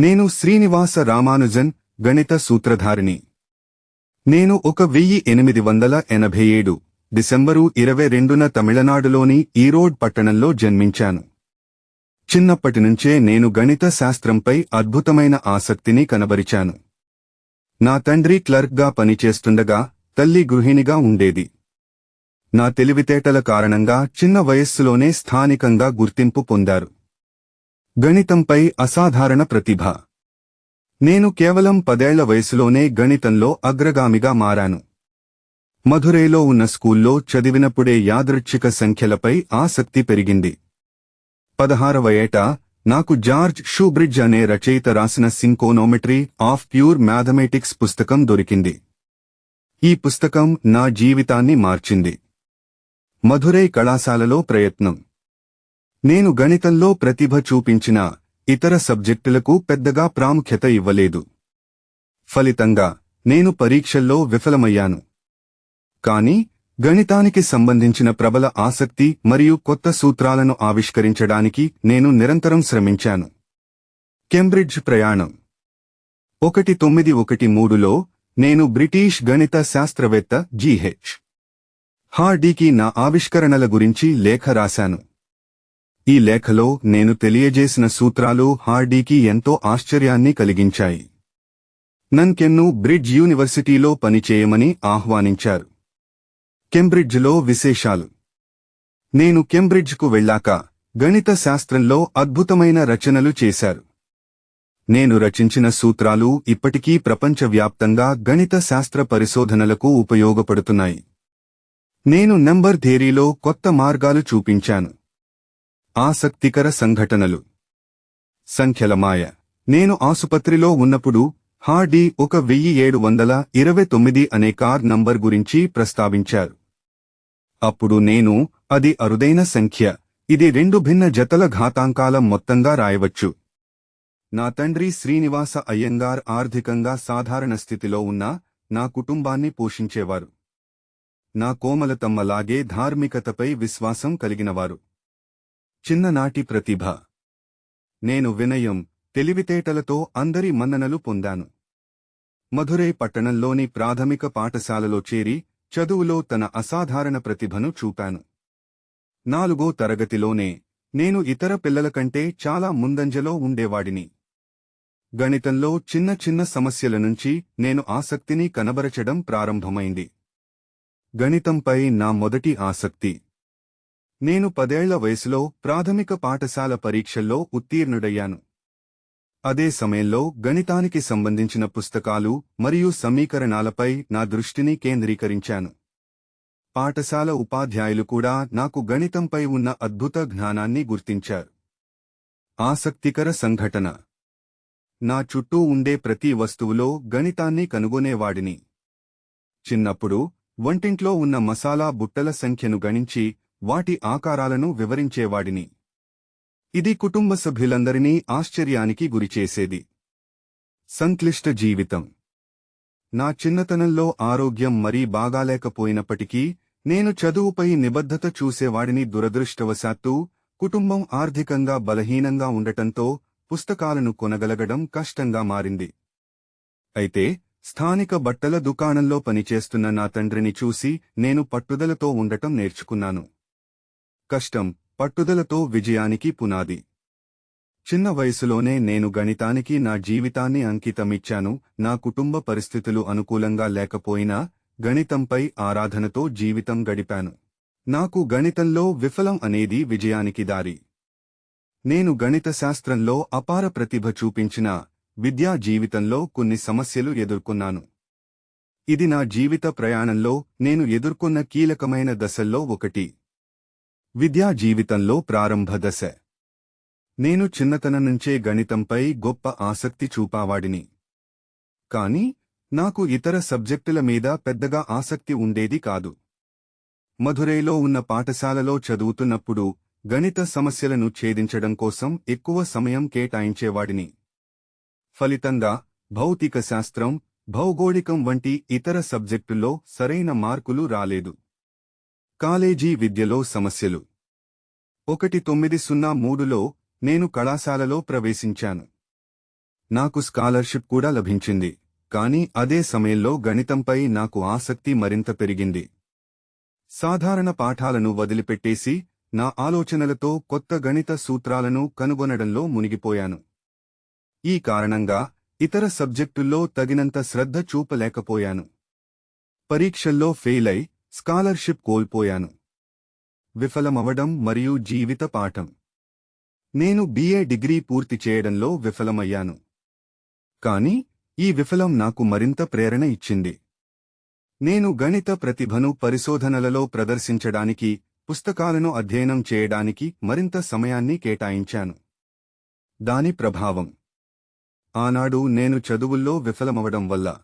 నేను శ్రీనివాస రామానుజన్ గణిత సూత్రధారిని నేను ఒక వెయ్యి ఎనిమిది వందల ఎనభై ఏడు డిసెంబరు ఇరవై రెండున తమిళనాడులోని ఈరోడ్ పట్టణంలో జన్మించాను. చిన్నప్పటినుంచే నేను గణిత శాస్త్రంపై అద్భుతమైన ఆసక్తిని కనబరిచాను. నా తండ్రి క్లర్క్గా పనిచేస్తుండగా తల్లి గృహిణిగా ఉండేది. నా తెలివితేటల కారణంగా చిన్న వయస్సులోనే స్థానికంగా గుర్తింపు పొందారు. గణితంపై అసాధారణ ప్రతిభ. నేను కేవలం పదేళ్ళ వయసులోనే గణితంలో అగ్రగామిగా మారాను. మధురైలో ఉన్న స్కూల్లో చదివినప్పుడే యాదృచ్ఛిక సంఖ్యలపై ఆసక్తి పెరిగింది. పదహారవ ఏట నాకు జార్జ్ షూబ్రిడ్జ్ అనే రచయిత రాసిన సింకోనోమెట్రీ ఆఫ్ ప్యూర్ మ్యాథమెటిక్స్ పుస్తకం దొరికింది. ఈ పుస్తకం నా జీవితాన్ని మార్చింది. మధురై కళాశాలలో ప్రయత్నం. నేను గణితంలో ప్రతిభ చూపించిన ఇతర సబ్జెక్టులకు పెద్దగా ప్రాముఖ్యత ఇవ్వలేదు. ఫలితంగా నేను పరీక్షల్లో విఫలమయ్యాను. కాని గణితానికి సంబంధించిన ప్రబల ఆసక్తి మరియు కొత్త సూత్రాలను ఆవిష్కరించడానికి నేను నిరంతరం శ్రమించాను. కెంబ్రిడ్జ్ ప్రయాణం. ఒకటి తొమ్మిది ఒకటి మూడులో నేను బ్రిటీష్ గణిత శాస్త్రవేత్త జీహెచ్ హార్డీకి నా ఆవిష్కరణల గురించి లేఖ రాశాను. ఈ లేఖలో నేను తెలియజేసిన సూత్రాలు హార్డీకి ఎంతో ఆశ్చర్యాన్ని కలిగించాయి. నన్కెన్ను బ్రిడ్జ్ యూనివర్సిటీలో పనిచేయమని ఆహ్వానించారు. కెంబ్రిడ్జ్లో విశేషాలు. నేను కెంబ్రిడ్జ్కు వెళ్ళాక గణిత శాస్త్రంలో అద్భుతమైన రచనలు చేశారు. నేను రచించిన సూత్రాలు ఇప్పటికీ ప్రపంచవ్యాప్తంగా గణిత శాస్త్ర పరిశోధనలకు ఉపయోగపడుతున్నాయి. నేను నెంబర్ థేరీలో కొత్త మార్గాలు చూపించాను. ఆసక్తికర సంఘటనలు. సంఖ్యల మాయ నేను ఆసుపత్రిలో ఉన్నప్పుడు హార్డీ ఒక వెయ్యి ఏడు వందల ఇరవై తొమ్మిది అనే కార్ నంబర్ గురించి ప్రస్తావించారు. అప్పుడు నేను అది అరుదైన సంఖ్య ఇది రెండు భిన్న జతల ఘాతాంకాల మొత్తంగా రాయవచ్చు. నా తండ్రి శ్రీనివాస అయ్యంగార్ ఆర్థికంగా సాధారణ స్థితిలో ఉన్నా నా కుటుంబాన్ని పోషించేవారు. నా కోమలతమ్మలాగే ధార్మికతపై విశ్వాసం కలిగినవారు. చిన్ననాటి ప్రతిభ. నేను వినయం తెలివితేటలతో అందరి మన్ననలు పొందాను. మధురై పట్టణంలోని ప్రాథమిక పాఠశాలలో చేరి చదువులో తన అసాధారణ ప్రతిభను చూపాను. నాలుగో తరగతిలోనే నేను ఇతర పిల్లల కంటే చాలా ముందంజలో ఉండేవాడిని. గణితంలో చిన్న చిన్న సమస్యల నుంచి నేను ఆసక్తిని కనబరచడం ప్రారంభమైంది. గణితంపై నా మొదటి ఆసక్తి నేను పదేళ్ళ వయసులో ప్రాథమిక పాఠశాల పరీక్షల్లో ఉత్తీర్ణుడయ్యాను. అదే సమయంలో గణితానికి సంబంధించిన పుస్తకాలు మరియు సమీకరణాలపై నా దృష్టిని కేంద్రీకరించాను. పాఠశాల ఉపాధ్యాయులు కూడా నాకు గణితంపై ఉన్న అద్భుత జ్ఞానాన్ని గుర్తించారు. ఆసక్తికర సంఘటన. నా చుట్టూ ఉండే ప్రతి వస్తువులో గణితాన్ని కనుగొనేవాడిని. చిన్నప్పుడు వంటింట్లో ఉన్న మసాలా బుట్టల సంఖ్యను గణించి వాటి ఆకారాలను వివరించేవాడిని. ఇది కుటుంబ సభ్యులందరినీ ఆశ్చర్యానికి గురిచేసేది సంక్లిష్ట జీవితం. నా చిన్నతనంలో ఆరోగ్యం మరీ బాగాలేకపోయినప్పటికీ నేను చదువుపై నిబద్ధత చూసేవాడిని దురదృష్టవశాత్తు కుటుంబం ఆర్థికంగా బలహీనంగా ఉండటంతో పుస్తకాలను కొనగలగడం కష్టంగా మారింది. అయితే స్థానిక బట్టల దుకాణంలో పనిచేస్తున్న నా తండ్రిని చూసి నేను పట్టుదలతో ఉండటం నేర్చుకున్నాను. కష్టం పట్టుదలతో విజయానికి పునాది. చిన్న వయసులోనే నేను గణితానికి నా జీవితాన్ని అంకితమిచ్చాను నా కుటుంబ పరిస్థితులు అనుకూలంగా లేకపోయినా గణితంపై ఆరాధనతో జీవితం గడిపాను. నాకు గణితంలో విఫలం అనేది విజయానికి దారి. నేను గణిత శాస్త్రంలో అపార ప్రతిభ చూపించిన విద్యా జీవితంలో కొన్ని సమస్యలు ఎదుర్కొన్నాను. ఇది నా జీవిత ప్రయాణంలో నేను ఎదుర్కొన్న కీలకమైన దశల్లో ఒకటి. విద్యా జీవితంలో ప్రారంభ దశ. నేను చిన్నతనం నుంచే గణితంపై గొప్ప ఆసక్తి చూపావాడిని. కాని నాకు ఇతర సబ్జెక్టుల మీద పెద్దగా ఆసక్తి ఉండేది కాదు. మధురైలో ఉన్న పాఠశాలలో చదువుతున్నప్పుడు గణిత సమస్యలను ఛేదించడం కోసం ఎక్కువ సమయం కేటాయించేవాడిని. ఫలితంగా భౌతిక శాస్త్రం భౌగోళికం వంటి ఇతర సబ్జెక్టుల్లో సరైన మార్కులు రాలేదు. కాలేజీ విద్యలో సమస్యలు. ఒకటి తొమ్మిది సున్నా మూడులో నేను కళాశాలలో ప్రవేశించాను. నాకు స్కాలర్షిప్ కూడా లభించింది కానీ అదే సమయంలో గణితంపై నాకు ఆసక్తి మరింత పెరిగింది. సాధారణ పాఠాలను వదిలిపెట్టేసి నా ఆలోచనలతో కొత్త గణిత సూత్రాలను కనుగొనడంలో మునిగిపోయాను. ఈ కారణంగా ఇతర సబ్జెక్టుల్లో తగినంత శ్రద్ధ చూపలేకపోయాను. పరీక్షల్లో ఫెయిల్ అయి స్కాలర్షిప్ కోల్పోయాను. విఫలమవడం మరియు జీవిత పాఠం. నేను బిఏ డిగ్రీ పూర్తి చేయడంలో విఫలమయ్యాను. కాని ఈ విఫలం నాకు మరింత ప్రేరణ ఇచ్చింది. నేను గణిత ప్రతిభను పరిశోధనలలో ప్రదర్శించడానికి పుస్తకాలను అధ్యయనం చేయడానికి మరింత సమయాన్ని కేటాయించాను. దాని ప్రభావం. ఆనాడు నేను చదువుల్లో విఫలమవడం వల్ల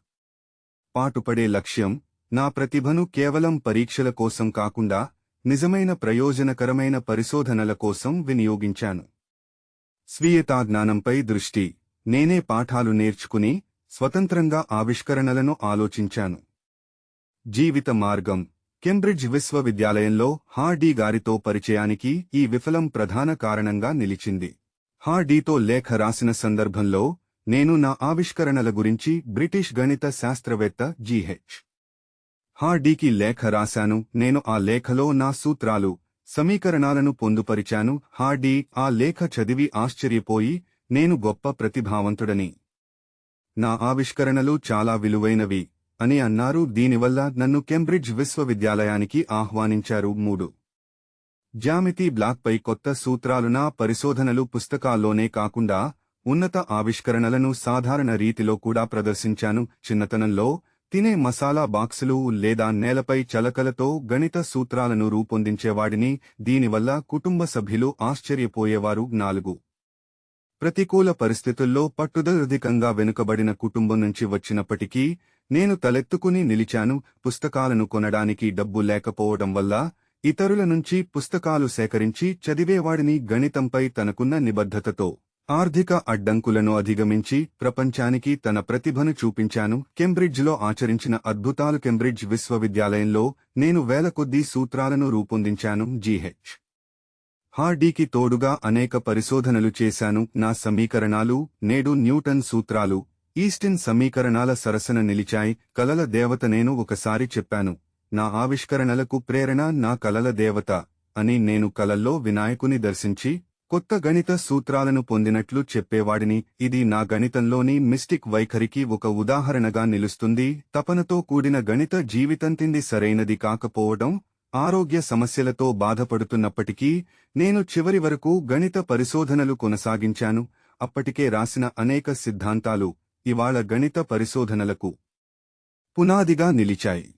పాటుపడే లక్ష్యం నా ప్రతిభను కేవలం పరీక్షల కోసం కాకుండా నిజమైన ప్రయోజనకరమైన పరిశోధనల కోసం వినియోగించాను. స్వీయతాజ్ఞానంపై దృష్టి నేనే పాఠాలు నేర్చుకుని స్వతంత్రంగా ఆవిష్కరణలను ఆలోచించాను. జీవిత మార్గం కెంబ్రిడ్జ్ విశ్వవిద్యాలయంలో హార్డీ గారితో పరిచయానికి ఈ విఫలం ప్రధాన కారణంగా నిలిచింది. హార్డీతో లేఖ రాసిన సందర్భంలో నేను నా ఆవిష్కరణల గురించి బ్రిటిష్ గణిత శాస్త్రవేత్త జీహెచ్ హార్డీకి లేఖ రాశాను నేను ఆ లేఖలో నా సూత్రాలు సమీకరణాలను పొందుపరిచాను హార్డీ ఆ లేఖ చదివి ఆశ్చర్యపోయి నేను గొప్ప ప్రతిభావంతుడని. నా ఆవిష్కరణలు చాలా విలువైనవి అని అన్నారు దీనివల్ల నన్ను కెంబ్రిడ్జ్ విశ్వవిద్యాలయానికి ఆహ్వానించారు మూడు. జామితి బ్లాక్పై కొత్త సూత్రాలు నా పరిశోధనలు పుస్తకాల్లోనే కాకుండా ఉన్నత ఆవిష్కరణలను సాధారణ రీతిలో కూడా ప్రదర్శించాను చిన్నతనంలో తినే మసాలా బాక్సులు లేదా నేలపై చలకలతో గణిత సూత్రాలను రూపొందించేవాడిని దీనివల్ల కుటుంబ సభ్యులు ఆశ్చర్యపోయేవారు నాలుగు. ప్రతికూల పరిస్థితుల్లో పట్టుదలధికంగా వెనుకబడిన కుటుంబం నుంచి వచ్చినప్పటికీ నేను తలెత్తుకుని నిలిచాను పుస్తకాలను కొనడానికి డబ్బు లేకపోవడం వల్ల ఇతరుల నుంచి పుస్తకాలు సేకరించి చదివేవాడిని గణితంపై తనకున్న నిబద్ధతతో. ఆర్థిక అడ్డంకులను అధిగమించి ప్రపంచానికి తన ప్రతిభను చూపించాను. కెంబ్రిడ్జ్లో ఆచరించిన అద్భుతాలు కెంబ్రిడ్జ్ విశ్వవిద్యాలయంలో నేను వేల కొద్దీ సూత్రాలను రూపొందించాను. జీహెచ్. హార్డీకి తోడుగా అనేక పరిశోధనలు చేశాను. నా సమీకరణాలు నేడు న్యూటన్ సూత్రాలు ఈస్టిన్ సమీకరణాల సరసన నిలిచాయి. కలల దేవత నేను ఒకసారి చెప్పాను. నా ఆవిష్కరణలకు ప్రేరణ నా కలల దేవత అని నేను కలల్లో వినాయకుని దర్శించి కొత్త గణిత సూత్రాలను పొందినట్లు చెప్పేవాడిని ఇది నా గణితంలోని మిస్టిక్ వైఖరికి ఒక ఉదాహరణగా నిలుస్తుంది. తపనతో కూడిన గణిత జీవితంతింది సరైనది కాకపోవడం ఆరోగ్య సమస్యలతో బాధపడుతున్నప్పటికీ నేను చివరి వరకు గణిత పరిశోధనలు కొనసాగించాను. అప్పటికే రాసిన అనేక సిద్ధాంతాలు ఇవాళ గణిత పరిశోధనలకు పునాదిగా నిలిచాయి.